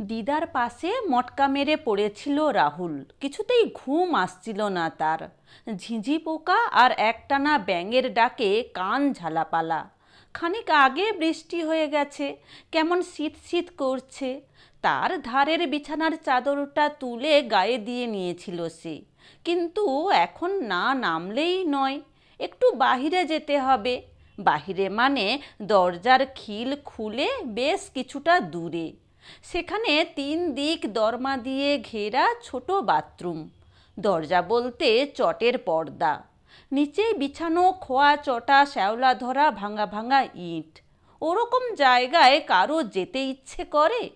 দিদার পাশে মটকা মেরে পড়েছিল রাহুল। কিছুতেই ঘুম আসছিল না তার। ঝিঁঝি পোকা আর একটানা ব্যাঙের ডাকে কান ঝালাপালা। খানিক আগে বৃষ্টি হয়ে গেছে, কেমন শীত শীত করছে। তার ধারের বিছানার চাদরটা তুলে গায়ে দিয়ে নিয়েছিল সে। কিন্তু এখন না নামলেই নয়, একটু বাহিরে যেতে হবে। বাহিরে মানে দরজার খিল খুলে বেশ কিছুটা দূরে। সেখানে তিন দিক দরমা দিয়ে ঘেরা ছোট বাথরুম। দরজা বলতে চটের পর্দা। নিচে বিছানো খোয়া চটা শ্যাওলা ধরা ভাঙা ভাঙা ইট। ওরকম জায়গায় কারও যেতে ইচ্ছে করে?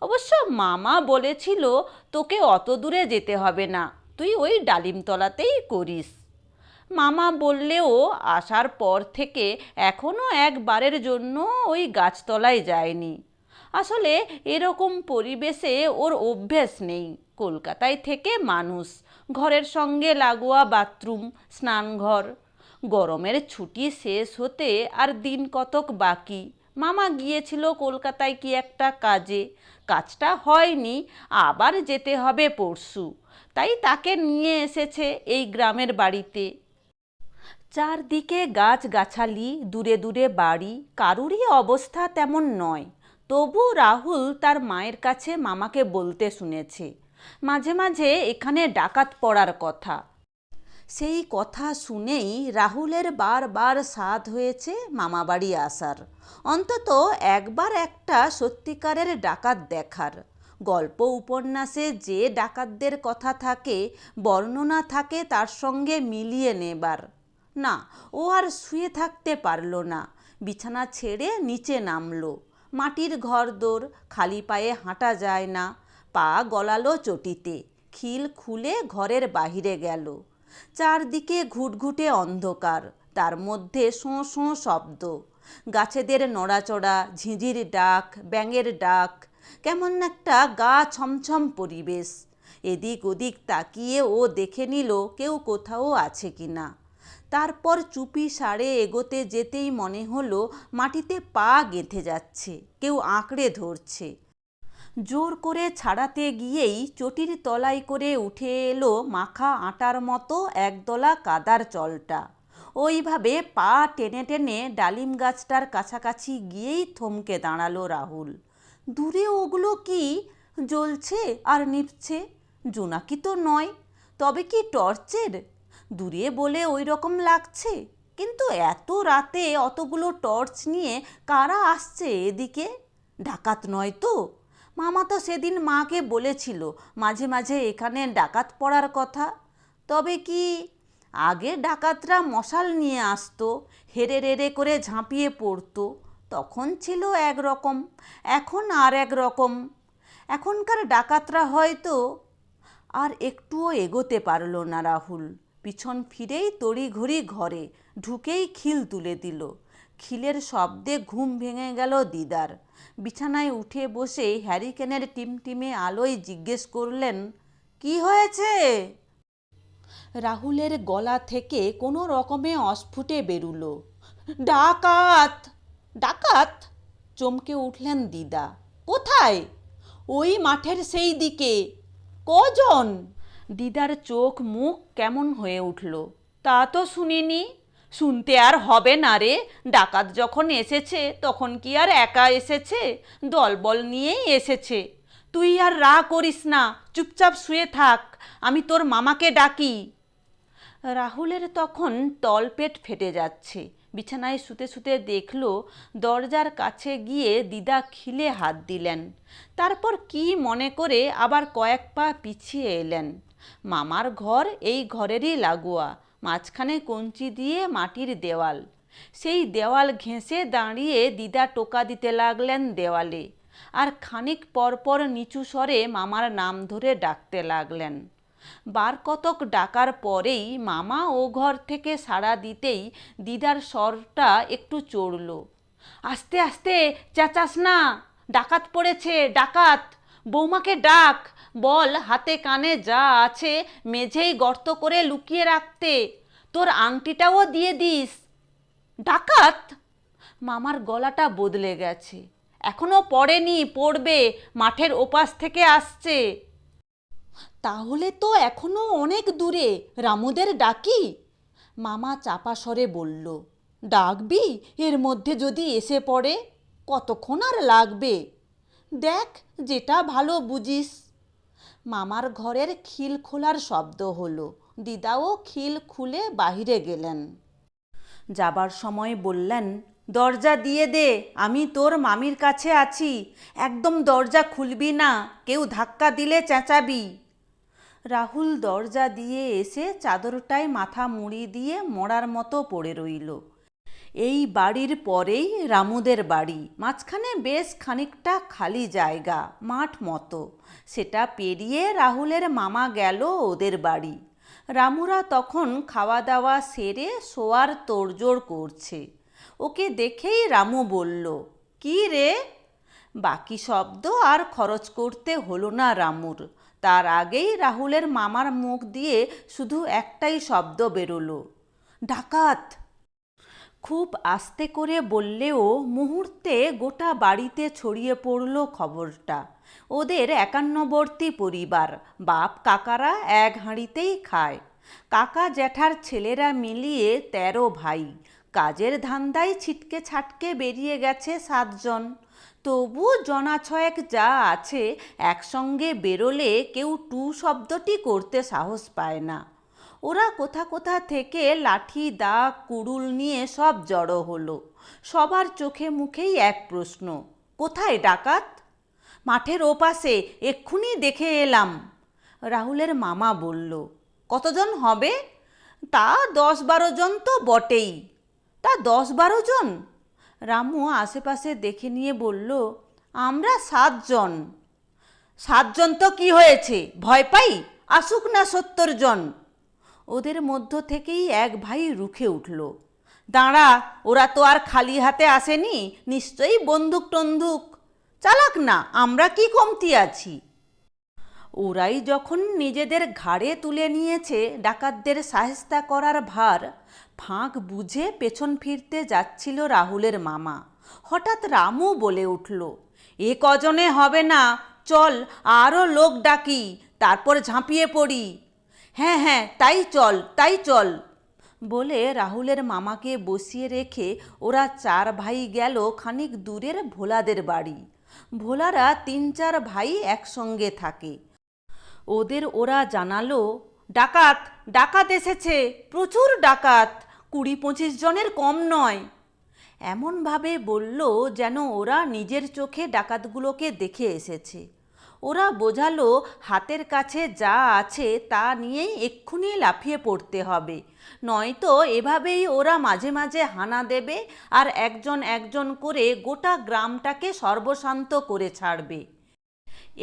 অবশ্য মামা বলেছিল, তোকে অত দূরে যেতে হবে না। তুই ওই ডালিমতলাতেই করিস। মামা বললেও, আসার পর থেকে এখনও একবারের জন্য ওই গাছতলায় যায়নি। আসলে এরকম পরিবেশে ওর অভ্যেস নেই কলকাতায় থেকে মানুষ। ঘরের সঙ্গে লাগোয়া বাথরুম, স্নানঘর। গরমের ছুটি শেষ হতে আর দিন কতক বাকি। মামা গিয়েছিল কলকাতায় কি একটা কাজে। কাজটা হয়নি, আবার যেতে হবে পরশু। তাই তাকে নিয়ে এসেছে এই গ্রামের বাড়িতে। চারদিকে গাছগাছালি, দূরে দূরে বাড়ি। কারুরই অবস্থা তেমন নয়। তবু রাহুল তার মায়ের কাছে মামাকে বলতে শুনেছে। মাঝে মাঝে এখানে ডাকাত পড়ার কথা। সেই কথা শুনেই রাহুলের বারবার স্বাদ হয়েছে মামাবাড়ি আসার। অন্তত একবার একটা সত্যিকারের ডাকাত দেখার। গল্প উপন্যাসে যে ডাকাতদের কথা থাকে, বর্ণনা থাকে তার সঙ্গে মিলিয়ে নেবার। না, ও আর শুয়ে থাকতে পারল না। বিছানা ছেড়ে নিচে নামলো। মাটির ঘরদোর খালি পায়ে হাঁটা যায় না। পা গলালো চটিতে, খিল খুলে ঘরের বাহিরে গেল। চারদিকে ঘুটঘুটে অন্ধকার, তার মধ্যে শোঁ শোঁ শব্দ। গাছেদের নড়াচড়া, ঝিঁঝির ডাক, ব্যাঙের ডাক, কেমন একটা গা ছমছম পরিবেশ। এদিক ওদিক তাকিয়ে ও দেখে নিল কেউ কোথাও আছে কিনা। তারপর চুপি সারে এগোতে যেতেই মনে হলো মাটিতে পা গেঁথে যাচ্ছে, কেউ আঁকড়ে ধরছে। জোর করে ছাড়াতে গিয়েই চটির তলায় করে উঠে এলো মাখা আটার মতো একদলা কাদার চলটা। ওইভাবে পা টেনে টেনে ডালিম গাছটার কাছাকাছি গিয়েই থমকে দাঁড়াল রাহুল। দূরে ওগুলো কি? জ্বলছে আর নিভছে? জোনাকি তো নয়। তবে কি টর্চের? দূরে বলে ওই রকম লাগছে। কিন্তু এত রাতে অতগুলো টর্চ নিয়ে কারা আসছে এদিকে? ডাকাত নয় তো। মামা তো সেদিন মাকে বলেছিল মাঝে মাঝে এখানে ডাকাত পড়ার কথা। তবে কি আগে ডাকাতরা মশাল নিয়ে আসতো, হেরে রেড়ে করে ঝাঁপিয়ে পড়তো। তখন ছিল এক রকম এখন আর এক রকম এখনকার ডাকাতরা হয়তো আর একটুও এগোতে পারল না রাহুল। পিছন ফিরেই তড়িঘড়ি ঘরে ঢুকেই খিল তুলে দিল। খিলের শব্দে ঘুম ভেঙে গেল দিদার। বিছানায় উঠে বসে হ্যারিকেনের টিমটিমে আলোয় জিজ্ঞেস করলেন, কি হয়েছে? রাহুলের গলা থেকে কোনো রকমে অস্ফুটে বেরুলো। ডাকাত! ডাকাত! চমকে উঠলেন দিদা। কোথায়? ওই মাঠের সেই দিকে। কজন? দিদার চোখ মুখ কেমন হয়ে উঠল? তা তো শুনিনি। শুনতে আর হবে না রে। ডাকাত যখন এসেছে, তখন কি আর একা এসেছে? দলবল নিয়েই এসেছে। তুই আর রা করিস না। চুপচাপ শুয়ে থাক। আমি তোর মামাকে ডাকি। রাহুলের তখন তলপেট ফেটে যাচ্ছে। বিছানায় শুতে শুতে দেখল, দরজার কাছে গিয়ে দিদা খিলে হাত দিলেন। তারপর কি মনে করে আবার কয়েক পা পিছিয়ে এলেন। মামার ঘর এই ঘরেরই লাগোয়া, মাঝখানে কঞ্চি দিয়ে মাটির দেওয়াল। সেই দেওয়াল ঘেঁষে দাঁড়িয়ে দিদা টোকা দিতে লাগলেন দেওয়ালে। আর খানিক পরপর নিচু স্বরে মামার নাম ধরে ডাকতে লাগলেন। বার কতক ডাকার পরেই মামা ও ঘর থেকে সাড়া দিতেই দিদার স্বরটা একটু চড়ল। আস্তে আস্তে, চেঁচাস না, ডাকাত পড়েছে, ডাকাত, বৌমাকে ডাক। বল, হাতে কানে যা আছে, মেঝেই গর্ত করে লুকিয়ে রাখতে। তোর আংটিটাও দিয়ে দিস। ডাকাত! মামার গলাটা বদলে গেছে। এখনও পড়েনি, পড়বে, মাঠের ওপাশ থেকে আসছে। তাহলে তো এখনও অনেক দূরে, রামুদের ডাকি? মামা চাপা স্বরে বলল, ডাকবি? এর মধ্যে যদি এসে পড়ে, কতক্ষণ আর লাগবে? দেখ, যেটা ভালো বুঝিস। মামার ঘরের খিল খোলার শব্দ হলো। দিদাও খিল খুলে বাহিরে গেলেন। যাবার সময় বললেন, দরজা দিয়ে দে, আমি তোর মামির কাছে আছি। একদম দরজা খুলবি না, কেউ ধাক্কা দিলে চেঁচাবি। রাহুল দরজা দিয়ে এসে চাদরটায় মাথা মুড়ি দিয়ে মরার মতো পড়ে রইল। এই বাড়ির পরেই রামুদের বাড়ি। মাঝখানে বেশ খানিকটা খালি জায়গা, মাঠ মতো। সেটা পেরিয়ে রাহুলের মামা গেল ওদের বাড়ি। রামুরা তখন খাওয়া দাওয়া সেরে শোয়ার তোড়জোড় করছে। ওকে দেখেই রামু বলল, কি রে? বাকি শব্দ আর খরচ করতে হলো না রামুর। তার আগেই রাহুলের মামার মুখ দিয়ে শুধু একটাই শব্দ বেরোলো, ডাকাত! খুব আস্তে করে বললেও মুহূর্তে গোটা বাড়িতে ছড়িয়ে পড়ল খবরটা। ওদের একান্নবর্তী পরিবার, বাপ কাকারা এক হাঁড়িতেই খায়। কাকা জ্যাঠার ছেলেরা মিলিয়ে তেরো ভাই। কাজের ধান্দায় ছিটকে ছাটকে বেরিয়ে গেছে সাতজন। তবু জনা ছয়েক যা আছে, একসঙ্গে বেরোলে কেউ টু শব্দটি করতে সাহস পায় না। ওরা কোথা কোথা থেকে লাঠি দা কুড়ুল নিয়ে সব জড়ো হলো। সবার চোখে মুখেই এক প্রশ্ন, কোথায় ডাকাত? মাঠের ওপাশে, এক্ষুনি দেখে এলাম। রাহুলের মামা বলল, কতজন হবে? তা দশ বারো জন তো বটেই। তা দশ বারো জন? রামু আশেপাশে দেখে নিয়ে বলল, আমরা সাতজন। সাতজন তো কি হয়েছে? ভয় পাই? আসুক না সত্তর জন। ওদের মধ্য থেকেই এক ভাই রুখে উঠল। দাঁড়া, ওরা তো আর খালি হাতে আসেনি, নিশ্চয়ই বন্দুক টন্দুক। চালাক না, আমরা কি কমতি আছি? ওরাই যখন নিজেদের ঘাড়ে তুলে নিয়েছে, ডাকাতদের সাহেস্তা করার ভার, ফাঁক বুঝে পেছন ফিরতে যাচ্ছিল রাহুলের মামা। হঠাৎ রামু বলে উঠল, এ কজনে হবে না? চল আরও লোক ডাকি, তারপর ঝাঁপিয়ে পড়ি। হ্যাঁ হ্যাঁ তাই চল তাই চল। বলে রাহুলের মামাকে বসিয়ে রেখে ওরা চার ভাই গেল খানিক দূরের ভোলাদের বাড়ি। ভোলারা তিন চার ভাই একসঙ্গে থাকে। ওদের ওরা জানালো, ডাকাত ডাকাত এসেছে, প্রচুর ডাকাত, কুড়ি পঁচিশ জনের কম নয়। এমনভাবে বলল যেন ওরা নিজের চোখে ডাকাতগুলোকে দেখে এসেছে। ওরা বোঝালো, হাতের কাছে যা আছে তা নিয়েই এক্ষুনি লাফিয়ে পড়তে হবে। নয়তো এভাবেই ওরা মাঝে মাঝে হানা দেবে আর একজন একজন করে গোটা গ্রামটাকে সর্বশান্ত করে ছাড়বে।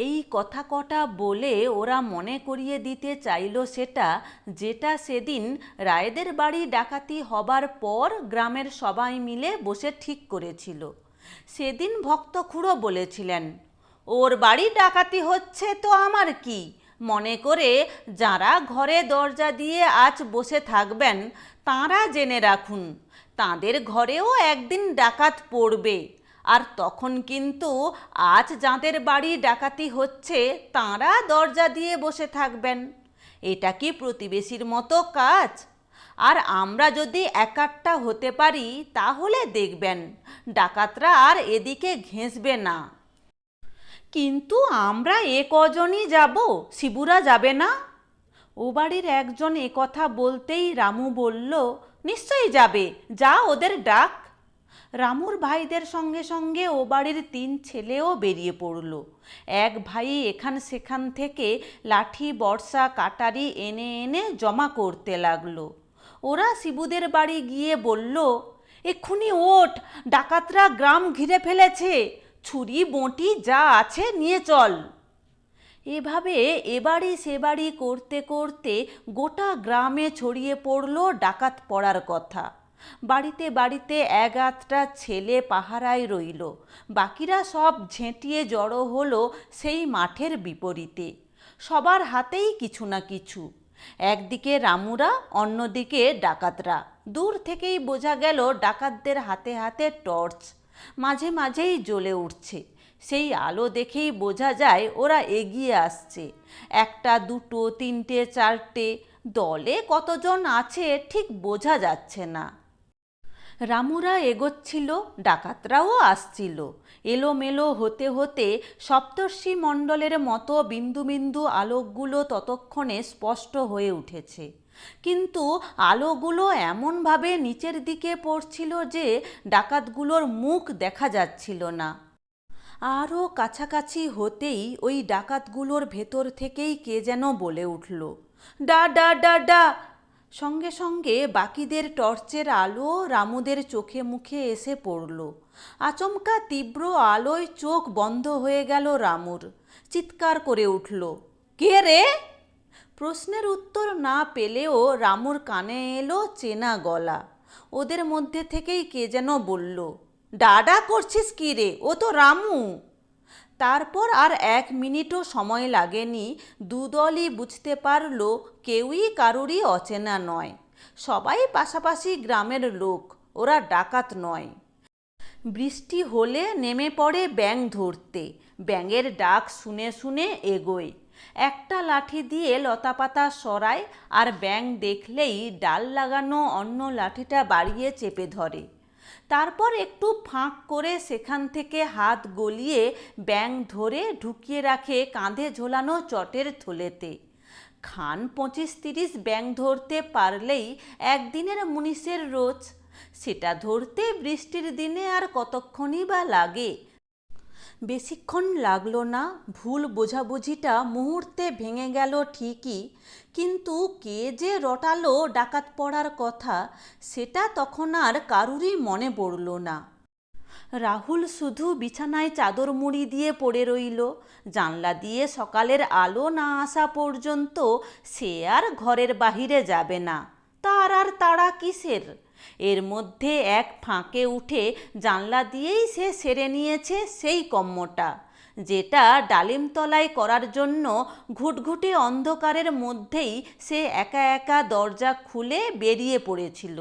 এই কথা কটা বলে ওরা মনে করিয়ে দিতে চাইল সেটা, যেটা সেদিন রায়েদের বাড়ি ডাকাতি হবার পর গ্রামের সবাই মিলে বসে ঠিক করেছিল। সেদিন ভক্ত খুঁড়ো বলেছিলেন ওর বাড়ি ডাকাতি হচ্ছে তো আমার কি? মনে করে যারা ঘরে দরজা দিয়ে আজ বসে থাকবেন, তাঁরা জেনে রাখুন, তাদের ঘরেও একদিন ডাকাত পড়বে। আর তখন কিন্তু আজ যাদের বাড়ি ডাকাতি হচ্ছে, তাঁরা দরজা দিয়ে বসে থাকবেন। এটা কি প্রতিবেশীর মতো কাজ? আর আমরা যদি একাট্টা হতে পারি, তাহলে দেখবেন, ডাকাতরা আর এদিকে ঘেঁষবে না। কিন্তু আমরা এ কজনই যাব? শিবুরা যাবে না? ও বাড়ির একজন এ কথা বলতেই রামু বলল, নিশ্চয়ই যাবে। যা ওদের ডাক। রামুর ভাইদের সঙ্গে সঙ্গে ও বাড়ির তিন ছেলেও বেরিয়ে পড়ল। এক ভাই এখান সেখান থেকে লাঠি, বর্ষা, কাটারি এনে এনে জমা করতে লাগল। ওরা শিবুদের বাড়ি গিয়ে বলল, এক্ষুনি ওঠ! ডাকাতরা গ্রাম ঘিরে ফেলেছে। ছুরি, বঁটি যা আছে নিয়ে চল। এভাবে এবাড়ি সেবাড়ি করতে করতে গোটা গ্রামে ছড়িয়ে পড়ল ডাকাত পড়ার কথা। বাড়িতে বাড়িতে এক আধটা ছেলে পাহারায় রইল। বাকিরা সব ঝেঁটিয়ে জড়ো হলো সেই মাঠের বিপরীতে। সবার হাতেই কিছু না কিছু। একদিকে রামুরা, অন্যদিকে ডাকাতরা। দূর থেকেই বোঝা গেল ডাকাতদের হাতে হাতে টর্চ। মাঝে মাঝেই জ্বলে উঠছে। সেই আলো দেখেই বোঝা যায় ওরা এগিয়ে আসছে। একটা, দুটো, তিনটে, চারটে, দলে কতজন আছে ঠিক বোঝা যাচ্ছে না। রামুরা এগোচ্ছিল, ডাকাতরাও আসছিল। এলোমেলো হতে হতে সপ্তর্ষি মণ্ডলের মতো বিন্দু বিন্দু আলোকগুলো ততক্ষণে স্পষ্ট হয়ে উঠেছে। কিন্তু আলোগুলো এমনভাবে নিচের দিকে পড়ছিল যে ডাকাতগুলোর মুখ দেখা যাচ্ছিল না। আরও কাছাকাছি হতেই ওই ডাকাতগুলোর ভেতর থেকেই কে যেন বলে উঠল, ডা ডা ডা ডা! সঙ্গে সঙ্গে বাকিদের টর্চের আলো রামুদের চোখে মুখে এসে পড়ল। আচমকা তীব্র আলোয় চোখ বন্ধ হয়ে গেল রামুর। চিৎকার করে উঠল, কে রে? প্রশ্নের উত্তর না পেলেও রামুর কানে এলো চেনা গলা। ওদের মধ্যে থেকেই কে যেন বলল, ডাডা করছিস কি রে? ও তো রামু। তারপর আর এক মিনিটও সময় লাগেনি, দুদলই বুঝতে পারল কেউই কারুরই অচেনা নয়। সবাই পাশাপাশি গ্রামের লোক, ওরা ডাকাত নয়। বৃষ্টি হলে নেমে পড়ে ব্যাং ধরতে। ব্যাঙের ডাক শুনে শুনে এগোয়। একটা লাঠি দিয়ে লতাপাতা সরায় আর ব্যাং দেখলেই ডাল লাগানো অন্য লাঠিটা বাড়িয়ে চেপে ধরে। তারপর একটু ফাঁক করে সেখান থেকে হাত গলিয়ে ব্যাং ধরে ঢুকিয়ে রাখে কাঁধে ঝোলানো চটের থলেতে। খান পঁচিশ তিরিশ ব্যাং ধরতে পারলেই একদিনের মুনিশের রোজ। সেটা ধরতে বৃষ্টির দিনে আর কতক্ষণই বা লাগে। বেশিক্ষণ লাগল না, ভুল বোঝাবুঝিটা মুহূর্তে ভেঙে গেল ঠিকই, কিন্তু কে যে রটালো ডাকাত পড়ার কথা, সেটা তখন আর কারুরই মনে পড়ল না। রাহুল শুধু বিছানায় চাদর মুড়ি দিয়ে পড়ে রইল, জানলা দিয়ে সকালের আলো না আসা পর্যন্ত সে আর ঘরের বাহিরে যাবে না। তার আর তাড়া কিসের? এর মধ্যে এক ফাঁকে উঠে জানলা দিয়েই সে সেরে নিয়েছে সেই কম্মটা, যেটা ডালিমতলায় করার জন্য ঘুটঘুটে অন্ধকারের মধ্যেই সে একা একা দরজা খুলে বেরিয়ে পড়েছিল।